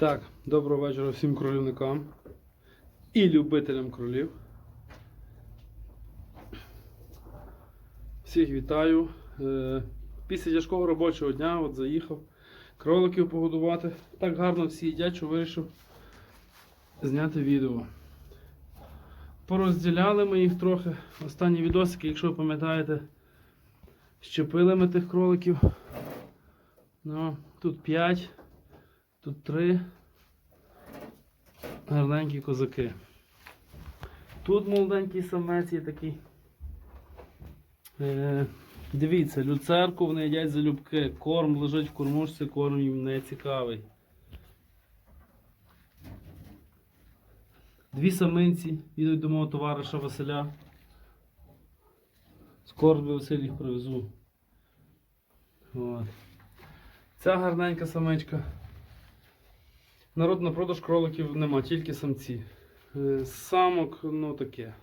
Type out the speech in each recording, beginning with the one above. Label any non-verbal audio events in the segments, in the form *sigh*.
Так, доброго вечора всім кролівникам і любителям кролів. Всіх вітаю. Е, Після тяжкого робочого дня от заїхав кроликів погодувати. Так гарно всі їдять, що вирішив зняти відео. Порозділяли ми їх трохи. Останні відосики, якщо ви пам'ятаєте, щепили ми тих кроликів. Ну, тут 5. Тут три гарненькі козаки. Тут молоденький самець є такий. Е, дивіться, люцерку вони їдять залюбки. Корм лежить в кормушці, корм їм не цікавий. Дві саминці їдуть до мого товариша Василя. Скоро Василь їх привезу. От. Ця гарненька самичка. Народ на продаж кроликів нема, тільки самці. Е, Самок, ну таке.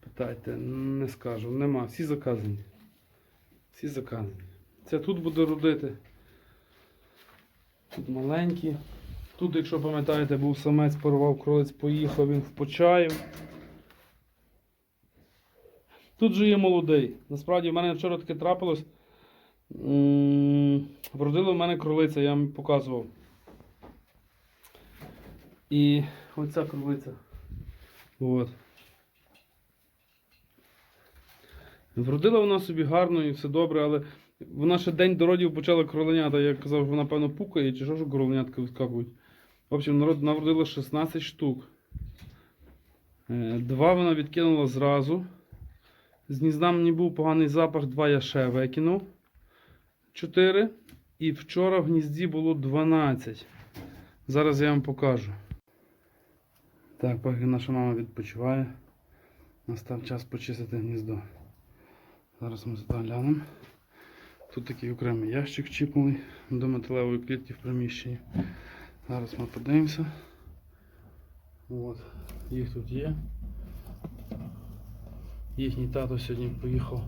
Питайте, не скажу, нема. Всі заказані. Всі заказані. Це тут буде родити. Тут маленькі. Тут, якщо пам'ятаєте, був самець, порвав кролець, поїхав, він в Почаїв. Тут же є молодий. Насправді в мене вчора таке трапилось. Вродила в мене кролиця, я вам показував. І оця кролиця. От. Вродила вона собі гарно і все добре, але вона ще день до родів почала кроленята. Я казав, вона певно пукає, чи що ж кроленятка вискакують. В общем, народ навродила 16 штук. Е, Два вона відкинула зразу. З гнізда мені був поганий запах, два я ще викинув. 4. І вчора в гнізді було 12. Зараз я вам покажу. Так, поки наша мама відпочиває. Настав час почистити гніздо. Зараз ми сюди глянемо. Тут такий окремий ящик чіплений до металевої клітки в приміщенні. Зараз ми подивимося. От, їх тут є. Їхній тато сьогодні поїхав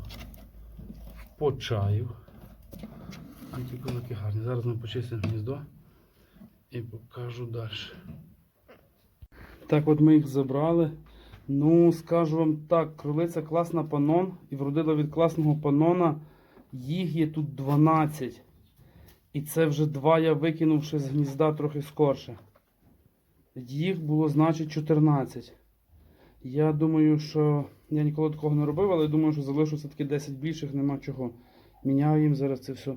в Почаїв. Ті козаки гарні. Зараз ми почистимо гніздо і покажу далі. Так, от ми їх забрали. Ну, скажу вам так, кролиця класна панон і вродила від класного панона. Їх є тут 12. І це вже два я викинув ще з гнізда трохи скорше. Їх було, значить, 14. Я думаю, що я ніколи такого не робив, але я думаю, що залишу все-таки 10 більших, нема чого. Міняю їм зараз це все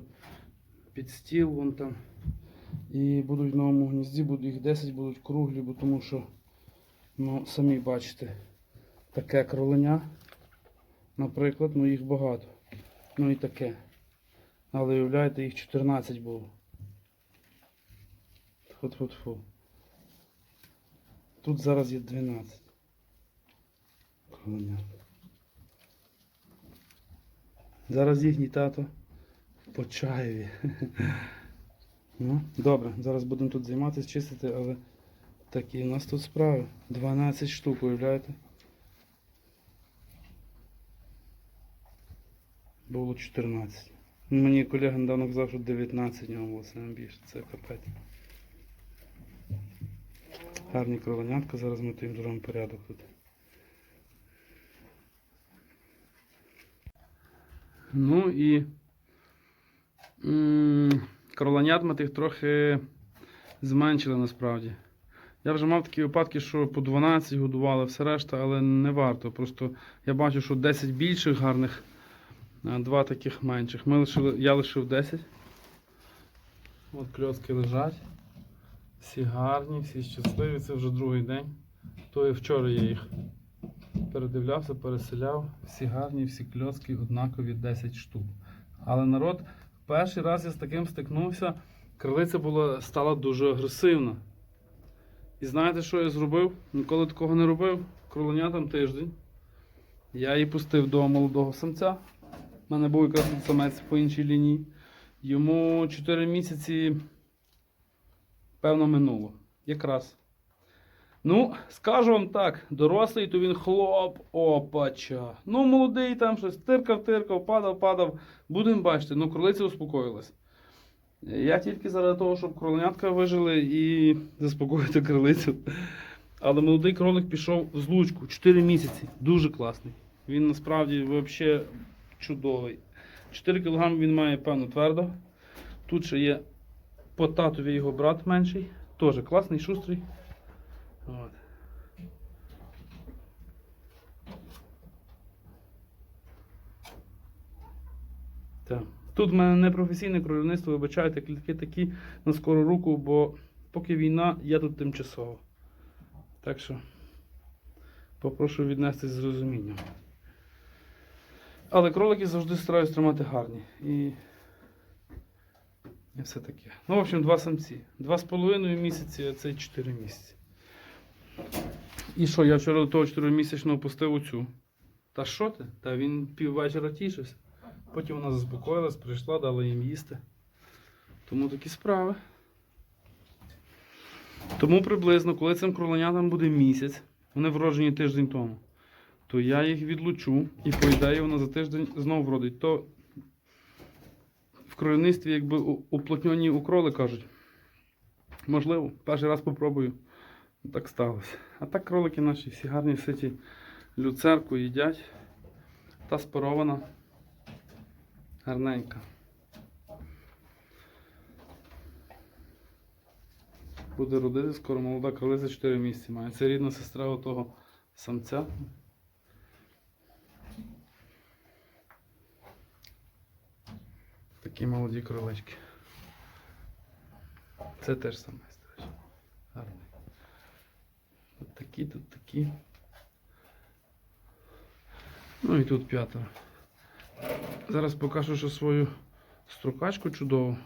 під стіл вон там. І будуть в новому гнізді, їх 10 будуть круглі, бо тому що, ну, самі бачите, таке кроленя, наприклад, ну їх багато. Ну і таке. Але уявляєте, їх 14 було. Тьфу-тьфу-тьфу. Тут зараз є 12. Кроленя. Зараз їхній тато в Почаєві. *laughs* Ну, добре, зараз будемо тут займатися, чистити, але такі у нас тут справи. 12 штук, уявляєте? Було 14. Мені колега недавно казав, що 19 в нього було саме більше. Це капець. Гарні кроленятка, зараз ми їм зробимо порядок тут. Ну і м, кроленят ми тих трохи зменшили насправді. Я вже мав такі випадки, що по 12 годували, все решта, але не варто. Просто я бачу, що 10 більших гарних, а два таких менших. Ми лишили, я лишив 10. От кльоски лежать. Всі гарні, всі щасливі, це вже другий день. То і вчора я їх передивлявся, переселяв. Всі гарні, всі кльоски однакові 10 штук. Але народ, перший раз я з таким стикнувся, крилиця була, стала дуже агресивна. І знаєте, що я зробив? Ніколи такого не робив. Кроленя там тиждень. Я її пустив до молодого самця. У мене був якраз самець по іншій лінії. Йому 4 місяці, певно, минуло. Якраз. Ну, скажу вам так, дорослий, то він хлоп, опача. Ну, молодий там щось тиркав, тиркав, падав, падав. Будемо бачити, ну кролиця успокоїлась. Я тільки заради того, щоб кроленятка вижили і заспокоїти крилицю. Але молодий кролик пішов в злучку 4 місяці. Дуже класний. Він насправді взагалі чудовий. 4 кг він має, певно, твердо. Тут ще є по татові його брат менший. Теж класний, шустрий. От. Так. Тут в мене не професійне кролівництво, вибачайте, клітки такі на скору руку, бо поки війна, я тут тимчасово. Так що попрошу віднестись з розумінням. Але кролики завжди стараюсь тримати гарні. І, і все таке. Ну, в общем, два самці. Два з половиною місяці, а це 4 місяці. І що, я вчора до того 4-місячного пустив оцю. Та що ти? Та він піввечора тішився. Потім вона заспокоїлась, прийшла, дала їм їсти. Тому такі справи. Тому приблизно, коли цим кроленятам буде місяць, вони вроджені тиждень тому, то я їх відлучу і по ідеї вона за тиждень знову вродить. То в кроленництві якби уплотнені укроли кажуть. Можливо, перший раз попробую. Так сталося. А так кролики наші всі гарні ситі люцерку їдять. Та спарована. Гарненька. Буде родити скоро молода кролиця 4 місяці має. Це рідна сестра отого самця. Такі молоді кролички. Це теж саме. Гарний. Тут такі, тут такі. Ну і тут п'ятеро. Зараз покажу ще свою строкачку чудову.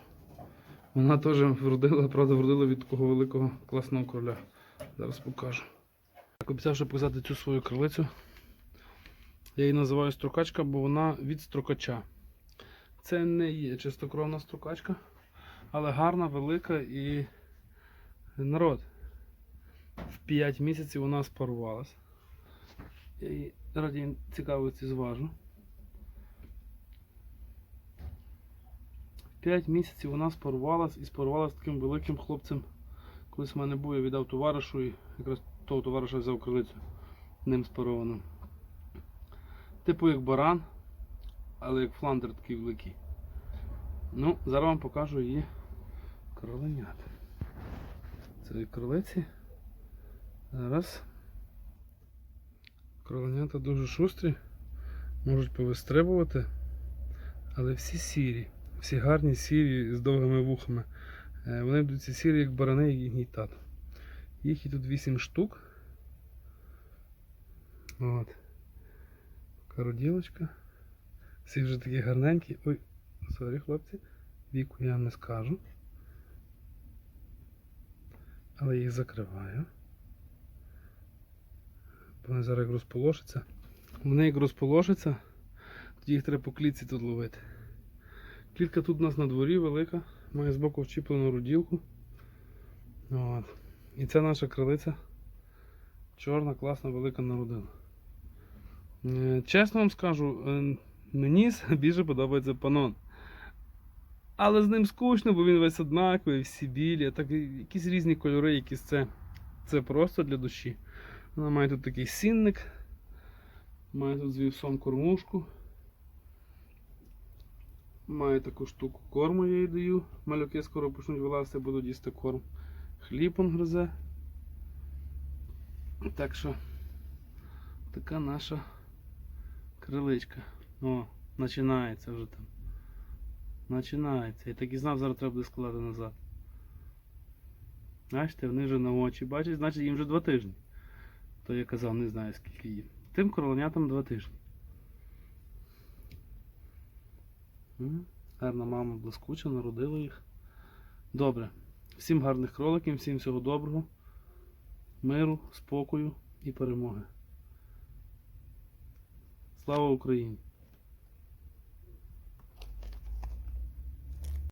Вона теж вродила, правда, вродила від такого великого класного кроля. Зараз покажу. Так, обіцяв ще показати цю свою крилицю. Я її називаю строкачка, бо вона від строкача. Це не є чистокровна строкачка, але гарна, велика і народ. В 5 місяців вона спарувалась. Я її раді цікавості зважу. 5 місяців вона спарувалась і спарувалась таким великим хлопцем. Колись в мене був, я віддав товаришу і якраз того товариша взяв крилицю ним спарованим. Типу як баран, але як фландер такий великий. Ну, зараз вам покажу її кроленят. Це кролиці. Зараз. Кроленята дуже шустрі, можуть повистрибувати, але всі сірі. Всі гарні сірі з довгими вухами. Е, Вони будуть ці сірі, як барани і їхній тато. Їх і тут 8 штук. От. Кароділочка. Всі вже такі гарненькі. Ой, сорі, хлопці. Віку я вам не скажу. Але їх закриваю. Вони зараз як розполошаться. Вони як розполошаться, тоді їх треба по клітці тут ловити. Клітка тут у нас на дворі велика, має збоку вчіплену руділку. От. І це наша крилиця. Чорна, класна, велика народина. Е, Чесно вам скажу, е, мені *laughs* більше подобається панон. Але з ним скучно, бо він весь однаковий, всі білі, так якісь різні кольори, якісь це. Це просто для душі. Вона має тут такий сінник, має тут з вівсом кормушку. Маю таку штуку корму я їй даю. Малюки скоро почнуть вилазити, будуть їсти корм. Хліб он гризе. Так що така наша криличка. О, починається вже там. Починається. Я так і знав, зараз треба буде складати назад. Бачите, вони вже на очі бачать, значить їм вже два тижні. То я казав, не знаю скільки їм. Тим кроленятам два тижні. М, Гарна мама блискуча, народила їх. Добре. Всім гарних кроликів, всім всього доброго, миру, спокою і перемоги. Слава Україні!